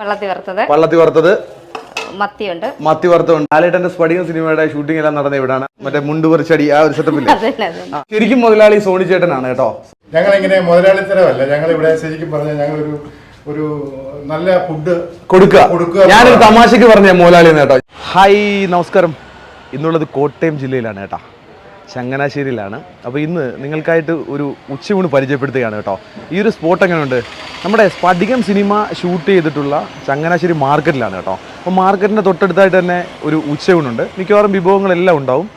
വെള്ളത്തി വറുത്തത്. വള്ളത്തി വറുത്തത്. മത്തിയുണ്ട്. മത്തി വറുത്തുണ്ട് ലാലേട്ടന്റെ സ്പടികം സിനിമയുടെ ഷൂട്ടിംഗ് എല്ലാം നടന്ന ഇവിടാണ്. മറ്റേ മുണ്ട് പറിച്ചടി ആ ഒരു സെറ്റപ്പില്ല ശരിക്കും മുതലാളി സോണി ചേട്ടനാണ് കേട്ടോ. ഞങ്ങൾ ഇങ്ങനെ മുതലാളിത്തരമല്ല. ഞങ്ങൾ ഇവിടെ ശരിക്കും പറഞ്ഞാൽ ഞങ്ങളൊരു ഒരു നല്ല ഫുഡ് കൊടുക്കുക. കൊടുക്കുക. ഞാനൊരു തമാശക്ക് പറഞ്ഞ മോലാളി കേട്ടോ. ഹായ് നമസ്കാരം. ഇന്നുള്ളത് കോട്ടയം ജില്ലയിലാണ് കേട്ടോ. ചങ്ങനാശ്ശേരിയിലാണ്. അപ്പോൾ ഇന്ന് നിങ്ങൾക്കായിട്ട് ഒരു ഉച്ചയൂണ് പരിചയപ്പെടുത്തുകയാണ് കേട്ടോ. ഈ ഒരു സ്പോട്ട് എങ്ങനെയുണ്ട്? നമ്മുടെ സ്പടികം സിനിമ ഷൂട്ട് ചെയ്തിട്ടുള്ള ചങ്ങനാശ്ശേരി മാർക്കറ്റിലാണ് കേട്ടോ. അപ്പോൾ മാർക്കറ്റിന്റെ തൊട്ടടുത്തായിട്ട് തന്നെ ഒരു ഉച്ചയൂണുണ്ട്. മിക്കവാറും വിഭവങ്ങളെല്ലാം ഉണ്ടാവും.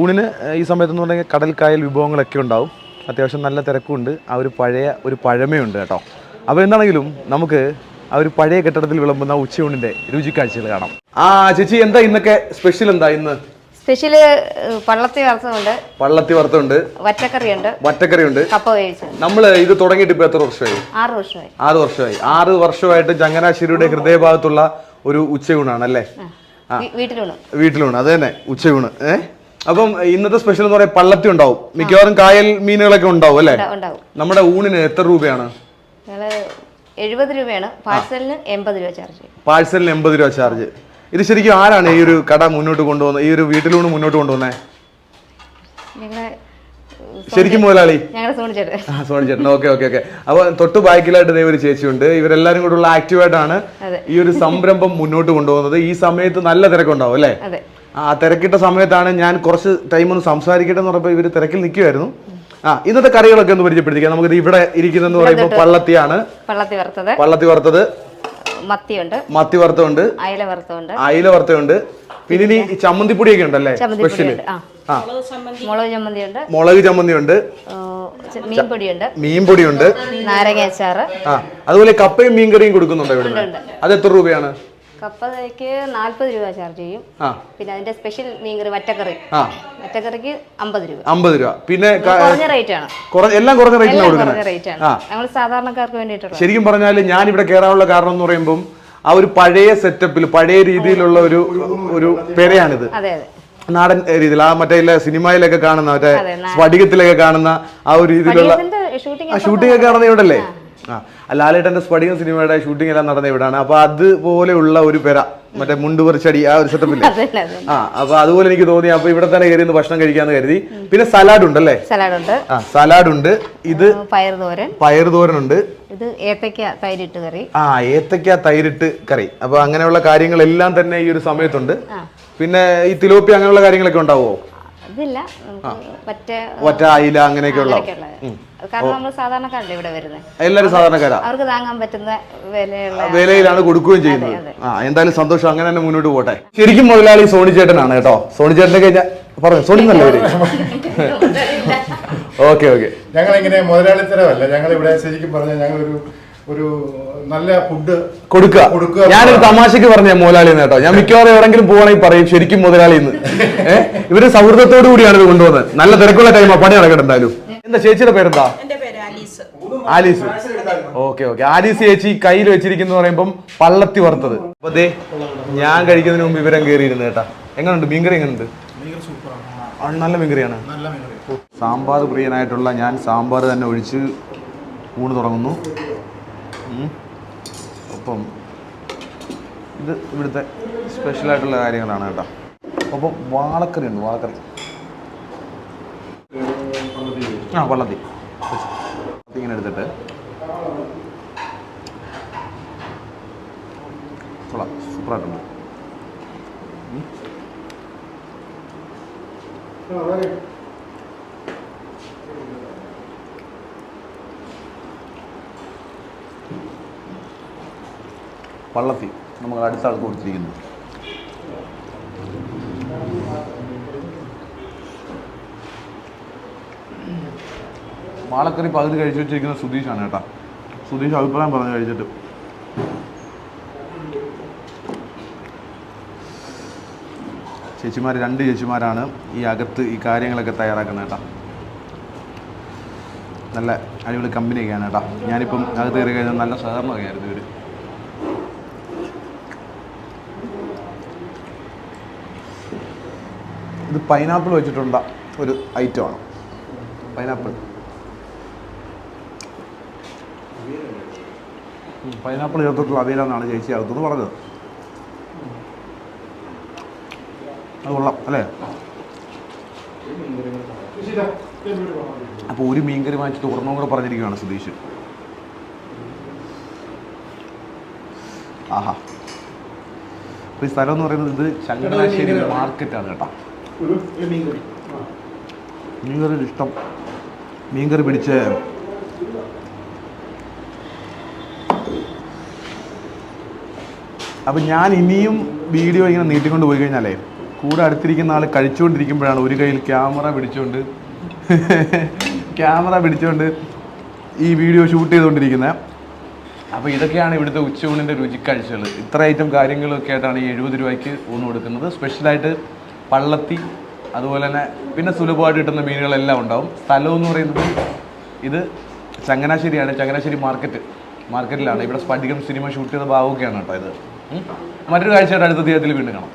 ഊണിന് ഈ സമയത്തെന്ന് പറഞ്ഞാൽ കടൽക്കായൽ വിഭവങ്ങളൊക്കെ ഉണ്ടാവും. അത്യാവശ്യം നല്ല തിരക്കുണ്ട്. ആ ഒരു പഴയ ഒരു പഴമയുണ്ട് കേട്ടോ. അപ്പോൾ എന്താണെങ്കിലും നമുക്ക് ആ ഒരു പഴയ കെട്ടിടത്തിൽ വിളമ്പുന്ന ഉച്ചയൂണിന്റെ രുചിക്കാഴ്ചകൾ കാണാം. ആ ചേച്ചി എന്താ ഇന്നൊക്കെ സ്പെഷ്യൽ എന്താ ഇന്ന്? സ്പെഷ്യൽ പള്ളത്തി വറുത്തുണ്ട് പള്ളത്തി വറുത്തുണ്ട് വറ്റക്കറി ഉണ്ട് കപ്പ വേവിച്ചത്. നമ്മൾ ഇത് തുടങ്ങിയിട്ട് ഇപ്പൊ എത്ര വർഷമായി? ആറ് വർഷമായി. ആറ് വർഷമായി. ആറ് വർഷമായിട്ട് ചങ്ങനാശ്ശേരിയുടെ ഹൃദയഭാഗത്തുള്ള ഒരു ഉച്ചയൂണാണ് അല്ലേ? വീട്ടിലൂണ്. വീട്ടിലൂണ്. അത് തന്നെ ഉച്ചയൂണ്. ഏ? അപ്പം ഇന്നത്തെ സ്പെഷ്യൽ എന്ന് പറയാൻ പള്ളത്തി ഉണ്ടാവും. മിക്കവാറും കായൽ മീനുകളൊക്കെ ഉണ്ടാവും അല്ലേ? നമ്മുടെ ഊണിന് എത്ര രൂപയാണ്? എഴുപത് രൂപയാണ്. പാഴ്സലിന് എൺപത് രൂപ ചാർജ് പാഴ്സലിന് എൺപത് രൂപ ചാർജ്. ഇത് ശരിക്കും ആരാണ് ഈ ഒരു കട മുന്നോട്ട് കൊണ്ടുപോകുന്നത് ഈ ഒരു വീട്ടിലൂടെ മുന്നോട്ട് കൊണ്ടുപോകുന്നത് ശരിക്കും മുതലാളി? ആ സോണി ചേട്ടൻ ഓക്കെ ഓക്കെ ഓക്കെ. അപ്പൊ തൊട്ട് ബാക്കിലായിട്ട് ദേ ഒരു ചേച്ചിയുണ്ട്. ഇവരെല്ലാരും കൂടെ ഉള്ള ആക്റ്റീവായിട്ടാണ് ഈ ഒരു സംരംഭം മുന്നോട്ട് കൊണ്ടുപോകുന്നത് ഈ സമയത്ത് നല്ല തിരക്കുണ്ടാവും അല്ലേ? ആ തിരക്കിട്ട സമയത്താണ് ഞാൻ കുറച്ച് ടൈം ഒന്ന് സംസാരിക്കട്ടെ എന്ന് പറഞ്ഞപ്പോൾ ഇവർ തിരക്കിൽ നിൽക്കുമായിരുന്നു ആ ഇന്നത്തെ കറികളൊക്കെ ഒന്ന് പരിചയപ്പെടുത്തിക്കാം. നമുക്ക് ഇവിടെ ഇരിക്കുന്നതെന്ന് പറയുമ്പോൾ പള്ളത്തിയാണ്. പള്ളത്തി വറുത്തത്. പള്ളത്തി വറുത്തത്. മത്തിയുണ്ട്. മത്തി വറുത്തുണ്ട്. അയല അയില വറുത്തുണ്ട്. പിന്നെ ഇനി ചമ്മന്തിപ്പൊടി ഒക്കെ ഉണ്ടല്ലേ? സ്പെഷ്യൽ മുളക് ആ. ഉണ്ട് മുളക് ചമ്മന്തി ഉണ്ട് മീൻപൊടിയുണ്ട്. മീൻ നാരങ്ങ അച്ചാറ്. അതുപോലെ കപ്പയും മീൻകറിയും കൊടുക്കുന്നുണ്ടോ ഇവിടെ? അത് എത്ര രൂപയാണ്? കപ്പയ്ക്ക് നാൽപ്പത് രൂപ ചാർജ് ചെയ്യും. പിന്നെ അതിന്റെ സ്പെഷ്യൽ മീൻകറി വറ്റക്കറി. വറ്റക്കറിക്ക് അമ്പത് രൂപ. അമ്പത് രൂപ. പിന്നെ കുറഞ്ഞ റേറ്റ് ആണ്. എല്ലാം കുറഞ്ഞ കൊടുക്കുന്നത്. റേറ്റ് ആണ്. ഞങ്ങൾ സാധാരണക്കാർക്ക് വേണ്ടിയിട്ടുള്ള ശരിക്കും പറഞ്ഞാൽ ഞാൻ ഇവിടെ കേറാനുള്ള കാരണം എന്ന് പറയുമ്പോൾ ആ ഒരു പഴയ സെറ്റപ്പിൽ പഴയ രീതിയിലുള്ള ഒരു ഒരു പെരയാണിത്. അതെ അതെ. നാടൻ രീതിയിൽ ആ മറ്റേ സിനിമയിലൊക്കെ കാണുന്ന മറ്റേ സ്ഫടികത്തിലൊക്കെ കാണുന്ന ആ ഒരു രീതിയിലുള്ള ഷൂട്ടിംഗ് ഒക്കെ കാണുന്ന ഇവിടെ അല്ലേ ആ ലാലേട്ടന്റെ സ്പടികം സിനിമയുടെ ഷൂട്ടിംഗ് എല്ലാം നടന്ന ഇവിടാണ്. അപ്പൊ അതുപോലെയുള്ള ഒരു പെര മറ്റേ മുണ്ട് പറിച്ചടി ആ ഒരു സെറ്റപ്പില്ലേ ആ അപ്പൊ അതുപോലെ എനിക്ക് തോന്നി അപ്പൊ ഇവിടെ തന്നെ കയറി ഭക്ഷണം കഴിക്കാന്ന് കരുതി. പിന്നെ സലാഡ് ഉണ്ട് അല്ലേ സലാഡ് ഉണ്ട് ആ സലാഡ് ഉണ്ട്. ഇത് പയർ തോരൻ. പയർ ഉണ്ട്. ഇത് ഏത്തക്ക തൈരിട്ട് കറി. ആ ഏത്തക്ക തൈരിട്ട് കറി. അപ്പൊ അങ്ങനെയുള്ള കാര്യങ്ങളെല്ലാം തന്നെ ഈ ഒരു സമയത്തുണ്ട്. പിന്നെ ഈ തിലോപ്പി അങ്ങനെയുള്ള കാര്യങ്ങളൊക്കെ ഉണ്ടാവുമോ പറ്റ ഒറ്റ അയില അങ്ങനെയൊക്കെ അങ്ങനെയൊക്കെയുള്ള കാരണം നമ്മൾ സാധാരണക്കാരല്ലേ ഇവിടെ വരുന്നത് എല്ലാരും സാധാരണക്കാരാ? അവർക്ക് താങ്ങാൻ പറ്റുന്ന വിലയുള്ള വിലയിലാണ് കൊടുക്കുകയും ചെയ്യുന്നത്. ആ എന്തായാലും സന്തോഷം. അങ്ങനെ തന്നെ മുന്നോട്ട് പോട്ടെ. ശരിക്കും മുതലാളി സോണി ചേട്ടനാണ് കേട്ടോ. സോണി ചേട്ടനെ കഴിഞ്ഞാൽ പറഞ്ഞു. സോണി നല്ല പേര് ഓക്കെ ഓക്കെ. ഞങ്ങളിങ്ങനെ മുതലാളിത്തരമല്ല. ഞങ്ങൾ ഇവിടെ ശരിക്കും പറഞ്ഞാൽ ഞങ്ങളൊരു ഒരു നല്ല ഫുഡ് കൊടുക്കുക. കൊടുക്കുക. ഞാനൊരു തമാശക്ക് പറഞ്ഞ മോലാളിന്ന് കേട്ടോ. ഞാൻ മിക്കവാറും എവിടെങ്കിലും പോകണമെങ്കിൽ പറയും ശരിക്കും മുതലാളി എന്ന് ഏഹ് ഇവർ സൗഹൃദത്തോടു കൂടിയാണ് ഇത് കൊണ്ടുവന്നത് നല്ല തിരക്കുള്ള ടൈമാ പണി നടക്കട്ടെ എന്തായാലും. എന്താ ചേച്ചിയുടെ പേരെന്താ? Alice. Alice. Okay okay. Alice ചേച്ചി കയ്യിൽ വെച്ചിരിക്കുന്നു പറയുമ്പം പള്ളത്തി വറുത്തത്. അപ്പൊ അതെ ഞാൻ കഴിക്കുന്നതിന് മുമ്പ് ഇവരം കയറിയിരുന്നു കേട്ടാ. എങ്ങനെയുണ്ട് മീൻകറി എങ്ങനെയുണ്ട് ആ, നല്ല മീൻകറിയാണ്. സാമ്പാർ പ്രിയനായിട്ടുള്ള ഞാൻ സാമ്പാർ തന്നെ ഒഴിച്ച് ഊണ് തുടങ്ങുന്നു. ഒപ്പം ഇത് ഇവിടുത്തെ സ്പെഷ്യലായിട്ടുള്ള കാര്യങ്ങളാണ് കേട്ടോ. ഒപ്പം വാളക്കറി ഉണ്ട് വാളക്കറി. ആ വള്ളത്തി. ഇങ്ങനെ എടുത്തിട്ട്. കൊള്ളാം സൂപ്പറായിട്ടുണ്ട് ഉം. വള്ളത്തി നമ്മൾ അടുത്ത ആൾക്ക് കൊടുത്തിരിക്കുന്നു. വാളക്കറി പകുതി കഴിച്ചു വെച്ചിരിക്കുന്ന സുധീഷാണ് കേട്ടോ. സുധീഷ് അഭിപ്രായം പറഞ്ഞു കഴിച്ചിട്ട്. ചേച്ചിമാർ രണ്ട് ചേച്ചിമാരാണ് ഈ അകത്ത് ഈ കാര്യങ്ങളൊക്കെ തയ്യാറാക്കുന്നത് കേട്ടോ. നല്ല അടിപൊളി കമ്പനിയൊക്കെയാണ് കേട്ടോ. ഞാനിപ്പം അകത്ത് കയറി കഴിഞ്ഞാൽ നല്ല സഹകരണമൊക്കെ ആയിരുന്നു ഇവർ ഇത് പൈനാപ്പിൾ വെച്ചിട്ടുള്ള ഒരു ഐറ്റമാണ് പൈനാപ്പിൾ. പൈനാപ്പിൾ ചേർത്തിട്ടുള്ള അവിയലാന്നാണ് ചേച്ചി അകത്തുനിന്ന് പറഞ്ഞത്. അത് കൊള്ളാം അല്ലേ? അപ്പോൾ ഒരു മീൻകറി വാങ്ങിച്ചിട്ട് ഒരെണ്ണം കൂടെ പറഞ്ഞിരിക്കുകയാണ് സുധീഷ്. ആഹാ. അപ്പോൾ ഈ സ്ഥലം എന്ന് പറയുന്നത് ഇത് ചങ്ങനാശ്ശേരി മാർക്കറ്റാണ് കേട്ടോ. മീൻകറി. ഇഷ്ടം. മീൻകറി പിടിച്ച് അപ്പം ഞാൻ ഇനിയും വീഡിയോ ഇങ്ങനെ നീട്ടിക്കൊണ്ട് പോയി കഴിഞ്ഞാലേ കൂടെ അടുത്തിരിക്കുന്ന ആൾ കഴിച്ചുകൊണ്ടിരിക്കുമ്പോഴാണ് ഒരു കയ്യിൽ ക്യാമറ പിടിച്ചുകൊണ്ട് ക്യാമറ പിടിച്ചുകൊണ്ട് ഈ വീഡിയോ ഷൂട്ട് ചെയ്തുകൊണ്ടിരിക്കുന്നത് അപ്പോൾ ഇതൊക്കെയാണ് ഇവിടുത്തെ ഉച്ചയൂണിന്റെ രുചിക്കാഴ്ചകൾ ഇത്ര ഐറ്റം കാര്യങ്ങളൊക്കെ ആയിട്ടാണ് ഈ എഴുപത് രൂപയ്ക്ക് ഊണ് കൊടുക്കുന്നത്. സ്പെഷ്യലായിട്ട് പള്ളത്തി അതുപോലെ തന്നെ പിന്നെ സുലഭമായിട്ട് കിട്ടുന്ന മീനുകളെല്ലാം ഉണ്ടാവും. സ്ഥലം എന്ന് പറയുന്നത് ഇത് ചങ്ങനാശ്ശേരിയാണ്. ചങ്ങനാശ്ശേരി മാർക്കറ്റ് മാർക്കറ്റിലാണ് ഇവിടെ സ്പടികം സിനിമ ഷൂട്ട് ചെയ്ത ഭാഗമൊക്കെയാണ് കേട്ടോ ഇത്. മറ്റൊരു കാഴ്ചയായിട്ട് അടുത്ത തീയതിയിൽ വീണ്ടും കാണാം.